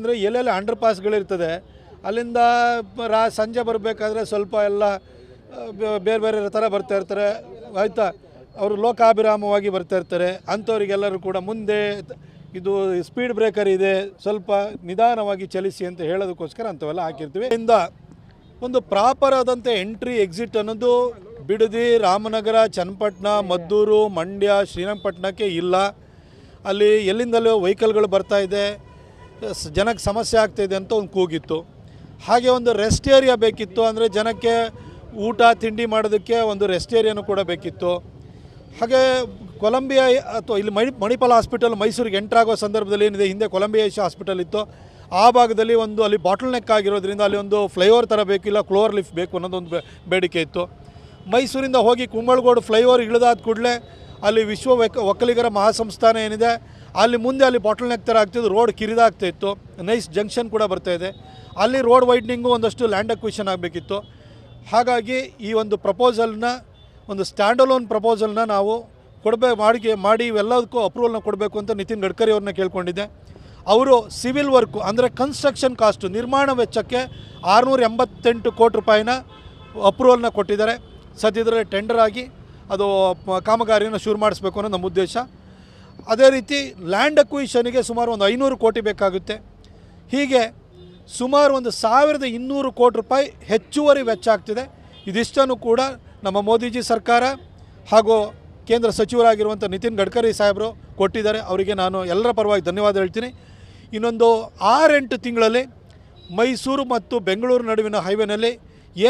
ಅಂದರೆ ಎಲ್ಲೆಲ್ಲಿ ಅಂಡರ್ ಪಾಸ್ಗಳಿರ್ತದೆ ಅಲ್ಲಿಂದ ರಾ ಸಂಜೆ ಬರಬೇಕಾದ್ರೆ ಸ್ವಲ್ಪ ಎಲ್ಲ ಬೇರೆ ಬೇರೆ ಥರ ಬರ್ತಾ ಇರ್ತಾರೆ. ಆಯಿತಾ? ಅವರು ಲೋಕಾಭಿರಾಮವಾಗಿ ಬರ್ತಾ ಇರ್ತಾರೆ. ಅಂಥವ್ರಿಗೆಲ್ಲರೂ ಕೂಡ ಮುಂದೆ ಇದು ಸ್ಪೀಡ್ ಬ್ರೇಕರ್ ಇದೆ, ಸ್ವಲ್ಪ ನಿಧಾನವಾಗಿ ಚಲಿಸಿ ಅಂತ ಹೇಳೋದಕ್ಕೋಸ್ಕರ ಅಂಥವೆಲ್ಲ ಹಾಕಿರ್ತೀವಿ. ಇಂದ ಒಂದು ಪ್ರಾಪರ್ ಆದಂಥ ಎಂಟ್ರಿ ಎಕ್ಸಿಟ್ ಅನ್ನೋದು ಬಿಡದಿ, ರಾಮನಗರ, ಚನ್ನಪಟ್ಟಣ, ಮದ್ದೂರು, ಮಂಡ್ಯ, ಶ್ರೀರಂಗಪಟ್ಟಣಕ್ಕೆ ಇಲ್ಲ. ಅಲ್ಲಿ ಎಲ್ಲಿಂದಲೂ ವೆಹಿಕಲ್ಗಳು ಬರ್ತಾ ಇದೆ. ಸ್- ಜನಕ್ಕೆ ಸಮಸ್ಯೆ ಆಗ್ತಾಯಿದೆ ಅಂತ ಒಂದು ಕೂಗಿತ್ತು. ಹಾಗೆ ಒಂದು ರೆಸ್ಟ್ ಏರಿಯಾ ಬೇಕಿತ್ತು ಅಂದರೆ ಜನಕ್ಕೆ ಊಟ, ತಿಂಡಿ ಮಾಡೋದಕ್ಕೆ ಒಂದು ರೆಸ್ಟ್ ಏರಿಯಾನು ಕೂಡ ಬೇಕಿತ್ತು. ಹಾಗೆ ಕೊಲಂಬಿಯಾ ಅಥವಾ ಇಲ್ಲಿ ಮಣಿ, ಮಣಿಪಾಲ್ ಹಾಸ್ಪಿಟಲ್ ಮೈಸೂರಿಗೆ ಎಂಟ್ರಾಗೋ ಸಂದರ್ಭದಲ್ಲಿ ಏನಿದೆ, ಹಿಂದೆ ಕೊಲಂಬಿಯಾ ಏಷ್ಯಾ ಹಾಸ್ಪಿಟಲ್ ಇತ್ತು. ಆ ಭಾಗದಲ್ಲಿ ಒಂದು ಅಲ್ಲಿ ಬಾಟಲ್ ನೆಕ್ ಆಗಿರೋದ್ರಿಂದ ಅಲ್ಲಿ ಒಂದು ಫ್ಲೈಓವರ್ ಥರ ಬೇಕಿಲ್ಲ ಕ್ಲೋರ್ ಲಿಫ್ಟ್ ಬೇಕು ಅನ್ನೋದೊಂದು ಬೇಡಿಕೆ ಇತ್ತು. ಮೈಸೂರಿಂದ ಹೋಗಿ ಕುಂಬಳಗೋಡು ಫ್ಲೈಓವರ್ ಇಳಿದಾದ ಕೂಡಲೇ ಅಲ್ಲಿ ವಿಶ್ವ ಒಕ್- ಒಕ್ಕಲಿಗರ ಮಹಾಸಂಸ್ಥಾನ ಏನಿದೆ ಅಲ್ಲಿ ಮುಂದೆ ಅಲ್ಲಿ ಬಾಟಲ್ ನೆಕ್ ಥರ ಆಗ್ತಿದ್ದು ರೋಡ್ ಕಿರಿದಾಗ್ತಾ ಇತ್ತು. ನೈಸ್ ಜಂಕ್ಷನ್ ಕೂಡ ಬರ್ತಾ ಇದೆ. ಅಲ್ಲಿ ರೋಡ್ ವೈಡ್ನಿಂಗು ಒಂದಷ್ಟು ಲ್ಯಾಂಡ್ ಅಕ್ವಿಷನ್ ಆಗಬೇಕಿತ್ತು. ಹಾಗಾಗಿ ಈ ಒಂದು ಪ್ರಪೋಸಲ್ನ ಒಂದು ಸ್ಟ್ಯಾಂಡಲೋನ್ ಪ್ರಪೋಸಲ್ನ ನಾವು ಕೊಡಬೇ ಮಾಡಿ ಮಾಡಿ ಇವೆಲ್ಲದಕ್ಕೂ ಅಪ್ರೂವಲ್ನ ಕೊಡಬೇಕು ಅಂತ ನಿತಿನ್ ಗಡ್ಕರಿ ಅವ್ರನ್ನ ಕೇಳ್ಕೊಂಡಿದ್ದೆ. ಅವರು ಸಿವಿಲ್ ವರ್ಕು ಅಂದರೆ ಕನ್ಸ್ಟ್ರಕ್ಷನ್ ಕಾಸ್ಟು ನಿರ್ಮಾಣ ವೆಚ್ಚಕ್ಕೆ ಆರುನೂರ ಎಂಬತ್ತೆಂಟು ಕೋಟಿ ರೂಪಾಯಿನ ಅಪ್ರೂವಲ್ನ ಕೊಟ್ಟಿದ್ದಾರೆ. ಸದ್ಯದಲ್ಲೇ ಟೆಂಡರ್ ಆಗಿ ಅದು ಕಾಮಗಾರಿಯನ್ನು ಶುರು ಮಾಡಿಸ್ಬೇಕು ಅನ್ನೋ ನಮ್ಮ ಉದ್ದೇಶ. ಅದೇ ರೀತಿ ಲ್ಯಾಂಡ್ ಅಕ್ವಿಷನಿಗೆ ಸುಮಾರು ಒಂದು ಐನೂರು ಕೋಟಿ ಬೇಕಾಗುತ್ತೆ. ಹೀಗೆ ಸುಮಾರು ಒಂದು ಸಾವಿರದ ಇನ್ನೂರು ಕೋಟಿ ರೂಪಾಯಿ ಹೆಚ್ಚುವರಿ ವೆಚ್ಚ ಆಗ್ತಿದೆ. ಇದಿಷ್ಟನ್ನು ಕೂಡ ನಮ್ಮ ಮೋದಿಜಿ ಸರ್ಕಾರ ಹಾಗೂ ಕೇಂದ್ರ ಸಚಿವರಾಗಿರುವಂಥ ನಿತಿನ್ ಗಡ್ಕರಿ ಸಾಹೇಬರು ಕೊಟ್ಟಿದ್ದಾರೆ. ಅವರಿಗೆ ನಾನು ಎಲ್ಲರ ಪರವಾಗಿ ಧನ್ಯವಾದ ಹೇಳ್ತೀನಿ. ಇನ್ನೊಂದು ಆರೆಂಟು ತಿಂಗಳಲ್ಲಿ ಮೈಸೂರು ಮತ್ತು ಬೆಂಗಳೂರು ನಡುವಿನ ಹೈವೇನಲ್ಲಿ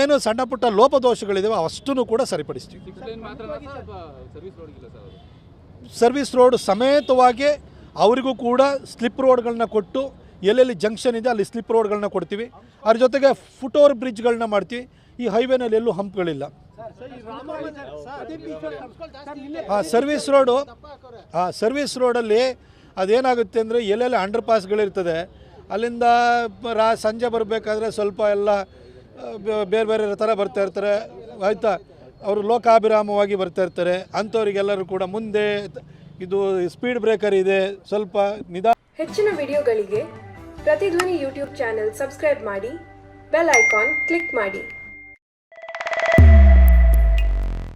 ಏನು ಸಣ್ಣ ಪುಟ್ಟ ಲೋಪದೋಷಗಳಿದಾವೆ ಅಷ್ಟನ್ನು ಕೂಡ ಸರಿಪಡಿಸ್ತೀವಿ. ಸರ್ವಿಸ್ ರೋಡ್ ಸಮೇತವಾಗಿ ಅವರಿಗೂ ಕೂಡ ಸ್ಲಿಪ್ ರೋಡ್ಗಳನ್ನ ಕೊಟ್ಟು ಎಲ್ಲೆಲ್ಲಿ ಜಂಕ್ಷನ್ ಇದೆ ಅಲ್ಲಿ ಸ್ಲಿಪ್ ರೋಡ್ಗಳನ್ನ ಕೊಡ್ತೀವಿ. ಅದ್ರ ಜೊತೆಗೆ ಫುಟ್ ಓವರ್ ಬ್ರಿಡ್ಜ್ಗಳನ್ನ ಮಾಡ್ತೀವಿ. ಈ ಹೈವೇನಲ್ಲಿ ಎಲ್ಲೂ ಹಂಪ್ಗಳಿಲ್ಲ. ಹಾಂ ಸರ್ವಿಸ್ ರೋಡು ಹಾಂ ಸರ್ವಿಸ್ ರೋಡಲ್ಲಿ ಅದೇನಾಗುತ್ತೆ ಅಂದರೆ ಎಲ್ಲೆಲ್ಲಿ ಅಂಡರ್ ಪಾಸ್ಗಳಿರ್ತದೆ ಅಲ್ಲಿಂದ ರಾ, ಸಂಜೆ ಬರಬೇಕಾದ್ರೆ ಸ್ವಲ್ಪ ಎಲ್ಲ ಬೇರೆ ಬೇರೆ ಥರ ಬರ್ತಾ ಇರ್ತಾರೆ. ಆಯಿತಾ? ಅವರು ಲೋಕಾಭಿರಾಮವಾಗಿ ಬರ್ತಾ ಇರ್ತಾರೆ. ಅಂಥವರಿಗೆಲ್ಲರೂ ಕೂಡ ಮುಂದೆ ಇದು ಸ್ಪೀಡ್ ಬ್ರೇಕರ್ ಇದೆ. ಸ್ವಲ್ಪ ನಿಧಾನ ಹೆಚ್ಚಿನ ವಿಡಿಯೋಗಳಿಗೆ ಪ್ರತಿಧ್ವನಿ ಯೂಟ್ಯೂಬ್ ಚಾನೆಲ್ ಸಬ್ಸ್ಕ್ರೈಬ್ ಮಾಡಿ, ಬೆಲ್ ಐಕಾನ್ ಕ್ಲಿಕ್ ಮಾಡಿ.